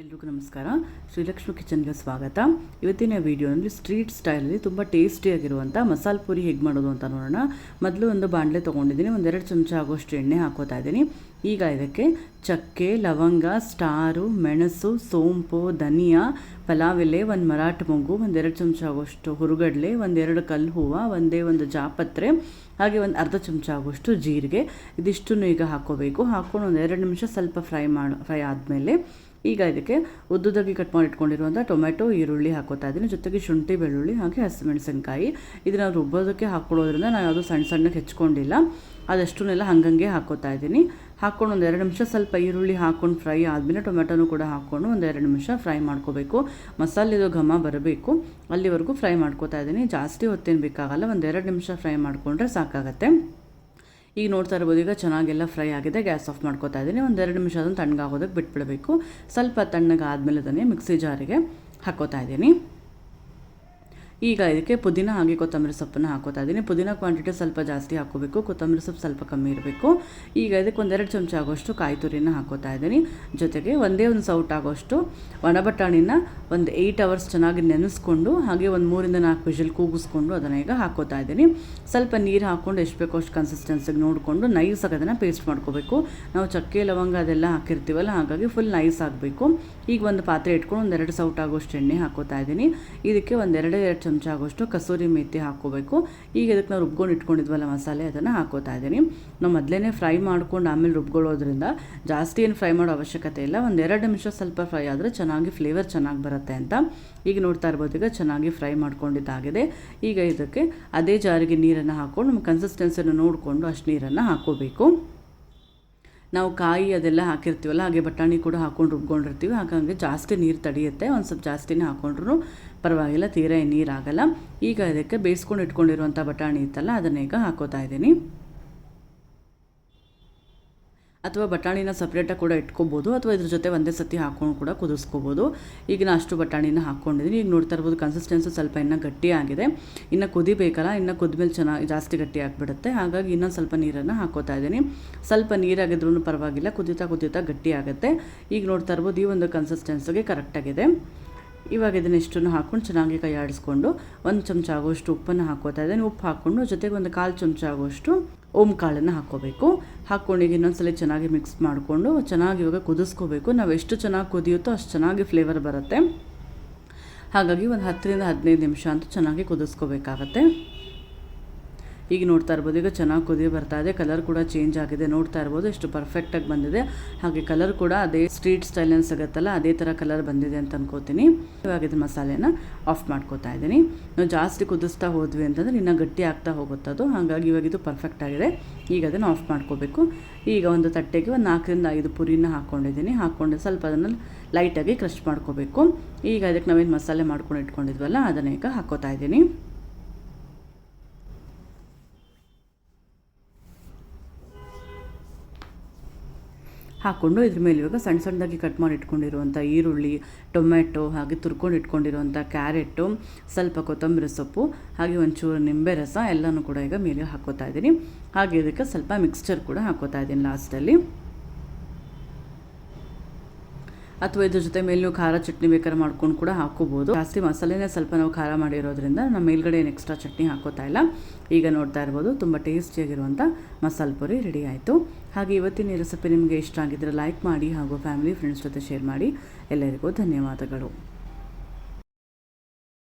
ಎಲ್ರಿಗೂ ನಮಸ್ಕಾರ. ಶ್ರೀಲಕ್ಷ್ಮಿ ಕಿಚನ್ಗೆ ಸ್ವಾಗತ. ಇವತ್ತಿನ ವೀಡಿಯೋನಲ್ಲಿ ಸ್ಟ್ರೀಟ್ ಸ್ಟೈಲಲ್ಲಿ ತುಂಬ ಟೇಸ್ಟಿಯಾಗಿರುವಂಥ ಮಸಾಲ ಪೂರಿ ಹೇಗೆ ಮಾಡೋದು ಅಂತ ನೋಡೋಣ. ಮೊದಲು ಒಂದು ಬಾಣಲೆ ತೊಗೊಂಡಿದ್ದೀನಿ. ಒಂದೆರಡು ಚಮಚ ಆಗೋಷ್ಟು ಎಣ್ಣೆ ಹಾಕೋತಾ ಇದ್ದೀನಿ. ಈಗ ಇದಕ್ಕೆ ಚಕ್ಕೆ, ಲವಂಗ, ಸ್ಟಾರು, ಮೆಣಸು, ಸೋಂಪು, ಧನಿಯಾ ಪಲಾವ್ ಎಲೆ ಒಂದು ಮರಾಠ ಮೊಗ್ಗು ಒಂದೆರಡು ಚಮಚ ಆಗೋಷ್ಟು ಹುರುಗಡಲೆ ಒಂದೆರಡು ಕಲ್ಲು ಹೂವು, ಒಂದೇ ಒಂದು ಜಾಪತ್ರೆ, ಹಾಗೆ ಒಂದು ಅರ್ಧ ಚಮಚ ಆಗೋಷ್ಟು ಜೀರಿಗೆ. ಇದಿಷ್ಟನ್ನು ಈಗ ಹಾಕೋಬೇಕು. ಹಾಕ್ಕೊಂಡು ಒಂದು ನಿಮಿಷ ಸ್ವಲ್ಪ ಫ್ರೈ ಮಾಡಿ, ಫ್ರೈ ಆದಮೇಲೆ ಈಗ ಇದಕ್ಕೆ ಉದ್ದುದಾಗಿ ಕಟ್ ಮಾಡಿ ಇಟ್ಕೊಂಡಿರುವಂಥ ಟೊಮೆಟೊ ಈರುಳ್ಳಿ ಹಾಕೋತಾ ಇದ್ದೀನಿ. ಜೊತೆಗೆ ಶುಂಠಿ, ಬೆಳ್ಳುಳ್ಳಿ ಹಾಗೆ ಹಸಿಮೆಣಸಿನ್ಕಾಯಿ. ಇದನ್ನು ರುಬ್ಬೋದಕ್ಕೆ ಹಾಕ್ಕೊಳ್ಳೋದ್ರಿಂದ ನಾನು ಯಾವುದು ಸಣ್ಣ ಸಣ್ಣಗೆ ಹೆಚ್ಕೊಂಡಿಲ್ಲ. ಅದಷ್ಟನ್ನೆಲ್ಲ ಹಂಗಂಗೆ ಹಾಕೋತಾ ಇದ್ದೀನಿ. ಹಾಕ್ಕೊಂಡು ಒಂದು ಎರಡು ನಿಮಿಷ ಸ್ವಲ್ಪ ಈರುಳ್ಳಿ ಹಾಕ್ಕೊಂಡು ಫ್ರೈ ಆದಮೇಲೆ ಟೊಮೆಟೊನು ಕೂಡ ಹಾಕ್ಕೊಂಡು ಒಂದು ಎರಡು ನಿಮಿಷ ಫ್ರೈ ಮಾಡ್ಕೋಬೇಕು. ಮಸಾಲೆದು ಘಮ ಬರಬೇಕು. ಅಲ್ಲಿವರೆಗೂ ಫ್ರೈ ಮಾಡ್ಕೋತಾ ಇದ್ದೀನಿ. ಜಾಸ್ತಿ ಹೊತ್ತೇನು ಬೇಕಾಗಲ್ಲ. ಒಂದು ಎರಡು ನಿಮಿಷ ಫ್ರೈ ಮಾಡಿಕೊಂಡ್ರೆ ಸಾಕಾಗತ್ತೆ. ಈಗ ನೋಡ್ತಾ ಇರ್ಬೋದು, ಈಗ ಚೆನ್ನಾಗೆಲ್ಲ ಫ್ರೈ ಆಗಿದೆ ಗ್ಯಾಸ್ ಆಫ್ ಮಾಡ್ಕೋತಾ ಇದ್ದೀನಿ. ಒಂದೆರಡು ನಿಮಿಷ ಅದನ್ನು ತಣ್ಣಗಾಗೋದಕ್ಕೆ ಬಿಟ್ಬಿಡಬೇಕು. ಸ್ವಲ್ಪ ತಣ್ಣಗಾದ್ಮೇಲೆ ಅದನ್ನೇ ಮಿಕ್ಸಿ ಜಾರಿಗೆ ಹಾಕೋತಾ ಇದ್ದೀನಿ. ಈಗ ಇದಕ್ಕೆ ಪುದೀನ ಹಾಗೆ ಕೊತ್ತಂಬರಿ ಸೊಪ್ಪನ್ನು ಹಾಕೋತಾ ಇದ್ದೀನಿ. ಪುದೀನ ಕ್ವಾಂಟಿಟಿ ಸ್ವಲ್ಪ ಜಾಸ್ತಿ ಹಾಕೋಬೇಕು. ಕೊತ್ತಂಬರಿ ಸೊಪ್ಪು ಸ್ವಲ್ಪ ಕಮ್ಮಿ ಇರಬೇಕು. ಈಗ ಇದಕ್ಕೆ ಒಂದೆರಡು ಚಮಚ ಆಗೋಷ್ಟು ಕಾಯಿ ತುರಿನ ಹಾಕೋತಾ ಇದ್ದೀನಿ. ಜೊತೆಗೆ ಒಂದೇ ಒಂದು ಸೌಟ್ ಆಗೋಷ್ಟು ಒಣಬಟಾಣಿನ ಒಂದು ಏಯ್ಟ್ ಅವರ್ಸ್ ಚೆನ್ನಾಗಿ ನೆನೆಸ್ಕೊಂಡು ಹಾಗೆ ಒಂದು ಮೂರಿಂದ ನಾಲ್ಕು ವಿಷಲ್ ಕೂಗಿಸ್ಕೊಂಡು ಅದನ್ನು ಈಗ ಹಾಕೋತಾ ಇದ್ದೀನಿ. ಸ್ವಲ್ಪ ನೀರು ಹಾಕ್ಕೊಂಡು ಎಷ್ಟು ಬೇಕೋ ಅಷ್ಟು ಕನ್ಸಿಸ್ಟೆನ್ಸಿಗೆ ನೋಡಿಕೊಂಡು ನೈಸಾಗಿ ಅದನ್ನು ಪೇಸ್ಟ್ ಮಾಡ್ಕೋಬೇಕು. ನಾವು ಚಕ್ಕೆ, ಲವಂಗ ಅದೆಲ್ಲ ಹಾಕಿರ್ತೀವಲ್ಲ, ಹಾಗಾಗಿ ಫುಲ್ ನೈಸ್ ಆಗಬೇಕು. ಈಗ ಒಂದು ಪಾತ್ರೆ ಇಟ್ಕೊಂಡು ಒಂದೆರಡು ಸೌಟ್ ಆಗೋಷ್ಟು ಎಣ್ಣೆ ಹಾಕೋತಾ ಇದ್ದೀನಿ. ಇದಕ್ಕೆ ಒಂದೆರಡು, ಎರಡು ಚಮಚ ಆಗೋಷ್ಟು ಕಸೂರಿ ಮೇಥಿ ಹಾಕ್ಕೋಬೇಕು. ಈಗ ಇದಕ್ಕೆ ನಾವು ರುಬ್ಕೊಂಡು ಇಟ್ಕೊಂಡಿದ್ವಲ್ಲ ಮಸಾಲೆ, ಅದನ್ನು ಹಾಕೋತಾ ಇದ್ದೀನಿ. ನಾವು ಮೊದಲೇ ಫ್ರೈ ಮಾಡ್ಕೊಂಡು ಆಮೇಲೆ ರುಬ್ಕೊಳ್ಳೋದ್ರಿಂದ ಜಾಸ್ತಿ ಏನು ಫ್ರೈ ಮಾಡೋ ಅವಶ್ಯಕತೆ ಇಲ್ಲ. ಒಂದು ಎರಡು ನಿಮಿಷ ಸ್ವಲ್ಪ ಫ್ರೈ ಆದರೆ ಚೆನ್ನಾಗಿ ಫ್ಲೇವರ್ ಚೆನ್ನಾಗಿ ಬರುತ್ತೆ ಅಂತ. ಈಗ ನೋಡ್ತಾ ಇರ್ಬೋದು, ಈಗ ಚೆನ್ನಾಗಿ ಫ್ರೈ ಮಾಡ್ಕೊಂಡಿದ್ದಾಗಿದೆ. ಈಗ ಇದಕ್ಕೆ ಅದೇ ಜಾರಿಗೆ ನೀರನ್ನು ಹಾಕ್ಕೊಂಡು ನಮ್ಮ ಕನ್ಸಿಸ್ಟೆನ್ಸಿಯನ್ನು ನೋಡಿಕೊಂಡು ಅಷ್ಟು ನೀರನ್ನು ಹಾಕ್ಕೋಬೇಕು. ನಾವು ಕಾಯಿ ಅದೆಲ್ಲ ಹಾಕಿರ್ತೀವಲ್ಲ, ಹಾಗೆ ಬಟಾಣಿ ಕೂಡ ಹಾಕೊಂಡು ರುಬ್ಕೊಂಡಿರ್ತೀವಿ. ಹಾಗಾಗಿ ಜಾಸ್ತಿ ನೀರು ತಡೆಯುತ್ತೆ. ಒಂದು ಸ್ವಲ್ಪ ಜಾಸ್ತಿನೇ ಹಾಕೊಂಡ್ರು ಪರವಾಗಿಲ್ಲ, ತೀರಾ ನೀರಾಗಲ್ಲ ಈಗ ಅದಕ್ಕೆ ಬೇಯಿಸ್ಕೊಂಡು ಇಟ್ಕೊಂಡಿರುವಂಥ ಬಟಾಣಿ ಇತ್ತಲ್ಲ, ಅದನ್ನ ಈಗ ಹಾಕೋತಾ ಇದ್ದೀನಿ. ಅಥವಾ ಬಟಾಣಿನ ಸಪ್ರೇಟಾಗಿ ಕೂಡ ಇಟ್ಕೋಬೋದು, ಅಥವಾ ಇದ್ರ ಜೊತೆ ಒಂದೇ ಸತಿ ಹಾಕ್ಕೊಂಡು ಕೂಡ ಕುದಿಸ್ಕೋಬೋದು. ಈಗ ನಾನು ಅಷ್ಟು ಬಟಾಣಿನ ಹಾಕ್ಕೊಂಡಿದ್ದೀನಿ ಈಗ ನೋಡ್ತಾ ಇರ್ಬೋದು ಕನ್ಸಿಸ್ಟೆನ್ಸಿ ಸ್ವಲ್ಪ ಇನ್ನೂ ಗಟ್ಟಿಯಾಗಿದೆ ಇನ್ನು ಕುದಿಬೇಕಲ್ಲ, ಇನ್ನು ಕುದ್ಮೇಲೆ ಚೆನ್ನಾಗಿ ಜಾಸ್ತಿ ಗಟ್ಟಿ ಆಗಿಬಿಡುತ್ತೆ. ಹಾಗಾಗಿ ಇನ್ನೊಂದು ಸ್ವಲ್ಪ ನೀರನ್ನು ಹಾಕೋತಾ ಇದ್ದೀನಿ. ಸ್ವಲ್ಪ ನೀರಾಗಿದ್ರೂ ಪರವಾಗಿಲ್ಲ, ಕುದಿತಾ ಕುದಿತಾ ಗಟ್ಟಿ ಆಗುತ್ತೆ. ಈಗ ನೋಡ್ತಾ ಇರ್ಬೋದು ಈ ಒಂದು ಕನ್ಸಿಸ್ಟೆನ್ಸಿಗೆ ಕರೆಕ್ಟಾಗಿದೆ ಇವಾಗ ಇದನ್ನ ಇಷ್ಟನ್ನು ಹಾಕ್ಕೊಂಡು ಚೆನ್ನಾಗಿ ಕೈ ಆಡಿಸ್ಕೊಂಡು ಒಂದು ಚಮಚ ಆಗೋಷ್ಟು ಉಪ್ಪನ್ನು ಹಾಕೋತಾ ಇದ್ದೀನಿ. ಉಪ್ಪು ಹಾಕ್ಕೊಂಡು ಜೊತೆಗೆ ಒಂದು ಕಾಲು ಚಮಚ ಆಗೋಷ್ಟು ಓಂ ಕಾಳನ್ನು ಹಾಕ್ಕೋಬೇಕು ಹಾಕ್ಕೊಂಡು ಈಗ ಇನ್ನೊಂದ್ಸಲ ಚೆನ್ನಾಗಿ ಮಿಕ್ಸ್ ಮಾಡಿಕೊಂಡು ಚೆನ್ನಾಗಿ ಇವಾಗ ಕುದಿಸ್ಕೋಬೇಕು. ನಾವು ಎಷ್ಟು ಚೆನ್ನಾಗಿ ಕುದಿಯುತ್ತೋ ಅಷ್ಟು ಚೆನ್ನಾಗಿ ಫ್ಲೇವರ್ ಬರುತ್ತೆ. ಹಾಗಾಗಿ ಒಂದು ಹತ್ತರಿಂದ ಹದಿನೈದು ನಿಮಿಷ ಅಂತೂ ಚೆನ್ನಾಗಿ ಕುದಿಸ್ಕೋಬೇಕಾಗತ್ತೆ. ಈಗ ನೋಡ್ತಾ ಇರ್ಬೋದು. ಈಗ ಚೆನ್ನಾಗಿ ಕುದಿ ಬರ್ತಾ ಇದೆ. ಕಲರ್ ಕೂಡ ಚೇಂಜ್ ಆಗಿದೆ. ನೋಡ್ತಾ ಇರ್ಬೋದು. ಎಷ್ಟು ಪರ್ಫೆಕ್ಟಾಗಿ ಬಂದಿದೆ. ಹಾಗೆ ಕಲರ್ ಕೂಡ ಅದೇ ಸ್ಟ್ರೀಟ್ ಸ್ಟೈಲಲ್ಲಿ ಸಿಗುತ್ತಲ್ಲ ಅದೇ ಥರ ಕಲರ್ ಬಂದಿದೆ ಅಂತ ಅನ್ಕೋತೀನಿ. ಇವಾಗ ಇದು ಮಸಾಲೆನ ಆಫ್ ಮಾಡ್ಕೋತಾ ಇದ್ದೀನಿ. ನಾವು ಜಾಸ್ತಿ ಕುದಿಸ್ತಾ ಹೋದ್ವಿ ಅಂತಂದರೆ ಇನ್ನೂ ಗಟ್ಟಿ ಆಗ್ತಾ ಹೋಗುತ್ತದು. ಹಾಗಾಗಿ ಇವಾಗ ಇದು ಪರ್ಫೆಕ್ಟ್ ಆಗಿದೆ. ಈಗ ಅದನ್ನು ಆಫ್ ಮಾಡ್ಕೋಬೇಕು. ಈಗ ಒಂದು ತಟ್ಟೆಗೆ ಒಂದು ನಾಲ್ಕರಿಂದ ಐದು ಪುರಿನ ಹಾಕ್ಕೊಂಡಿದ್ದೀನಿ ಹಾಕ್ಕೊಂಡು ಸ್ವಲ್ಪ ಅದನ್ನು ಲೈಟಾಗಿ ಕ್ರಶ್ ಮಾಡ್ಕೋಬೇಕು. ಈಗ ಅದಕ್ಕೆ ನಾವೇನು ಮಸಾಲೆ ಮಾಡ್ಕೊಂಡು ಇಟ್ಕೊಂಡಿದ್ವಲ್ಲ, ಅದನ್ನು ಈಗ ಹಾಕೋತಾ ಇದ್ದೀನಿ. ಹಾಕ್ಕೊಂಡು ಇದ್ರ ಮೇಲೆ ಇವಾಗ ಸಣ್ಣ ಸಣ್ಣದಾಗಿ ಕಟ್ ಮಾಡಿ ಇಟ್ಕೊಂಡಿರುವಂಥ ಈರುಳ್ಳಿ ಟೊಮೆಟೊ ಹಾಗೆ ತುರ್ಕೊಂಡು ಇಟ್ಕೊಂಡಿರುವಂಥ ಕ್ಯಾರೆಟು, ಸ್ವಲ್ಪ ಕೊತ್ತಂಬರಿ ಸೊಪ್ಪು, ಹಾಗೆ ಒಂಚೂರು ನಿಂಬೆ ರಸ ಎಲ್ಲನೂ ಕೂಡ ಈಗ ಮೇಲೆ ಹಾಕೋತಾ ಇದ್ದೀನಿ. ಹಾಗೆ ಇದಕ್ಕೆ ಸ್ವಲ್ಪ ಮಿಕ್ಸ್ಚರ್ ಕೂಡ ಹಾಕೋತಾ ಇದ್ದೀನಿ ಲಾಸ್ಟಲ್ಲಿ ಅಥವಾ ಇದ್ರ ಜೊತೆ ಮೇಲೆ ನೀವು ಖಾರ ಚಟ್ನಿ ಬೇಕಾದ್ರೆ ಮಾಡ್ಕೊಂಡು ಕೂಡ ಹಾಕೋಬಹುದು ಜಾಸ್ತಿ ಮಸಾಲೆನೇ ಸ್ವಲ್ಪ ನಾವು ಖಾರ ಮಾಡಿರೋದ್ರಿಂದ ನಮ್ಮ ಮೇಲ್ಗಡೆ ಏನು ಎಕ್ಸ್ಟ್ರಾ ಚಟ್ನಿ ಹಾಕೋತಾ ಇಲ್ಲ. ಈಗ ನೋಡ್ತಾ ಇರ್ಬೋದು, ತುಂಬ ಟೇಸ್ಟಿಯಾಗಿರುವಂಥ ಮಸಾಲೆ ಪುರಿ ರೆಡಿ ಆಯಿತು. ಹಾಗೆ ಇವತ್ತಿನ ರೆಸಿಪಿ ನಿಮಗೆ ಇಷ್ಟ ಆಗಿದ್ದರೆ ಲೈಕ್ ಮಾಡಿ ಹಾಗೂ ಫ್ಯಾಮಿಲಿ ಫ್ರೆಂಡ್ಸ್ ಜೊತೆ ಶೇರ್ ಮಾಡಿ. ಎಲ್ಲರಿಗೂ ಧನ್ಯವಾದಗಳು.